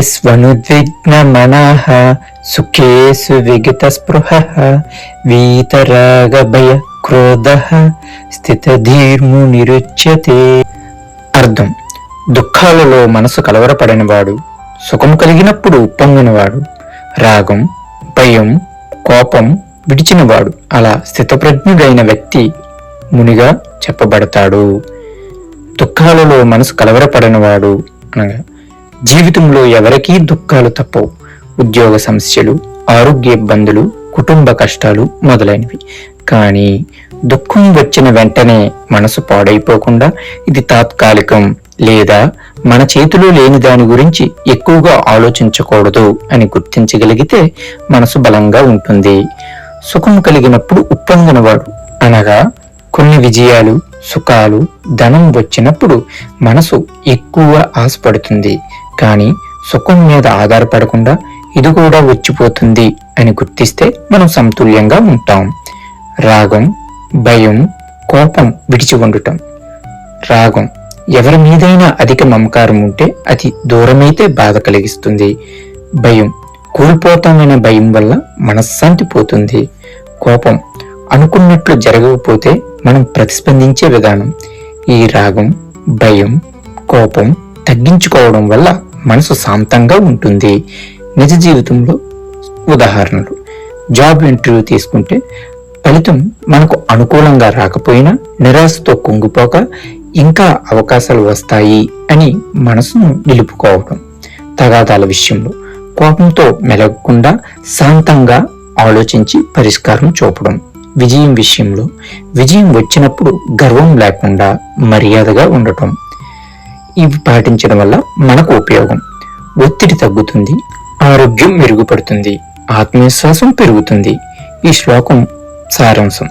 స్వనుద్విగ్నమనః సుఖేషు విగతస్పృహ వీతరాగభయ క్రోధ స్థితధీర్మునిరుచ్యతే అర్థం దుఃఖాలలో మనసు కలవరపడినవాడు సుఖము కలిగినప్పుడు ఉప్పొంగినవాడు రాగం భయం కోపం విడిచినవాడు అలా స్థితప్రజ్ఞుడైన వ్యక్తి మునిగా చెప్పబడతాడు. దుఃఖాలలో మనసు కలవరపడినవాడు అనగా జీవితంలో ఎవరికీ దుఃఖాలు తప్పవు. ఉద్యోగ సమస్యలు ఆరోగ్య ఇబ్బందులు కుటుంబ కష్టాలు మొదలైనవి. కానీ దుఃఖం వచ్చిన వెంటనే మనసు పాడైపోకుండా ఇది తాత్కాలికం లేదా మన చేతిలో లేని దాని గురించి ఎక్కువగా ఆలోచించకూడదు అని గుర్తించగలిగితే మనసు బలంగా ఉంటుంది. సుఖం కలిగినప్పుడు ఉప్పొంగనవాడు అనగా కొన్ని విజయాలు సుఖాలు ధనం వచ్చినప్పుడు మనసు ఎక్కువ ఆశపడుతుంది. కానీ సుఖం మీద ఆధారపడకుండా ఇది కూడా వచ్చిపోతుంది అని గుర్తిస్తే మనం సమతుల్యంగా ఉంటాం. రాగం భయం కోపం విడిచి ఉండటం రాగం ఎవరి మీదైనా అధిక మమకారం ఉంటే అది దూరమైతే బాధ కలిగిస్తుంది. భయం కోల్పోతామనే భయం వల్ల మనశ్శాంతి పోతుంది. కోపం అనుకున్నట్లు జరగకపోతే మనం ప్రతిస్పందించే విధానం ఈ రాగం భయం కోపం తగ్గించుకోవడం వల్ల మనసు శాంతంగా ఉంటుంది. నిజ జీవితంలో ఉదాహరణలు. జాబ్ ఇంటర్వ్యూ తీసుకుంటే ఫలితం మనకు అనుకూలంగా రాకపోయినా నిరాశతో కుంగిపోక ఇంకా అవకాశాలు వస్తాయి అని మనసును నిలుపుకోవడం. తగాదాల విషయంలో కోపంతో మెలగకుండా శాంతంగా ఆలోచించి పరిష్కారం చూపడం. విజయం విషయంలో విజయం వచ్చినప్పుడు గర్వం లేకుండా మర్యాదగా ఉండటం. ఇవి పాటించడం వల్ల మనకు ఉపయోగం. ఒత్తిడి తగ్గుతుంది ఆరోగ్యం మెరుగుపడుతుంది ఆత్మవిశ్వాసం పెరుగుతుంది. ఈ శ్లోకం సారాంశం.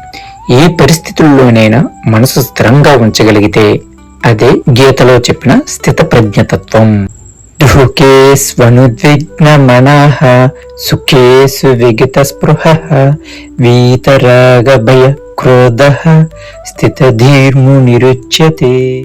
ఏ పరిస్థితుల్లోనైనా మనసు స్థిరంగా ఉంచగలిగితే అదే గీతలో చెప్పిన స్థిత ప్రజ్ఞతత్వం దుఃఖే స్వనుద్విగ్నమనః సుఖేసు విగత స్పృహ వీతరాగ భయ క్రోధ స్థితధీర్మునిరుచ్యతే.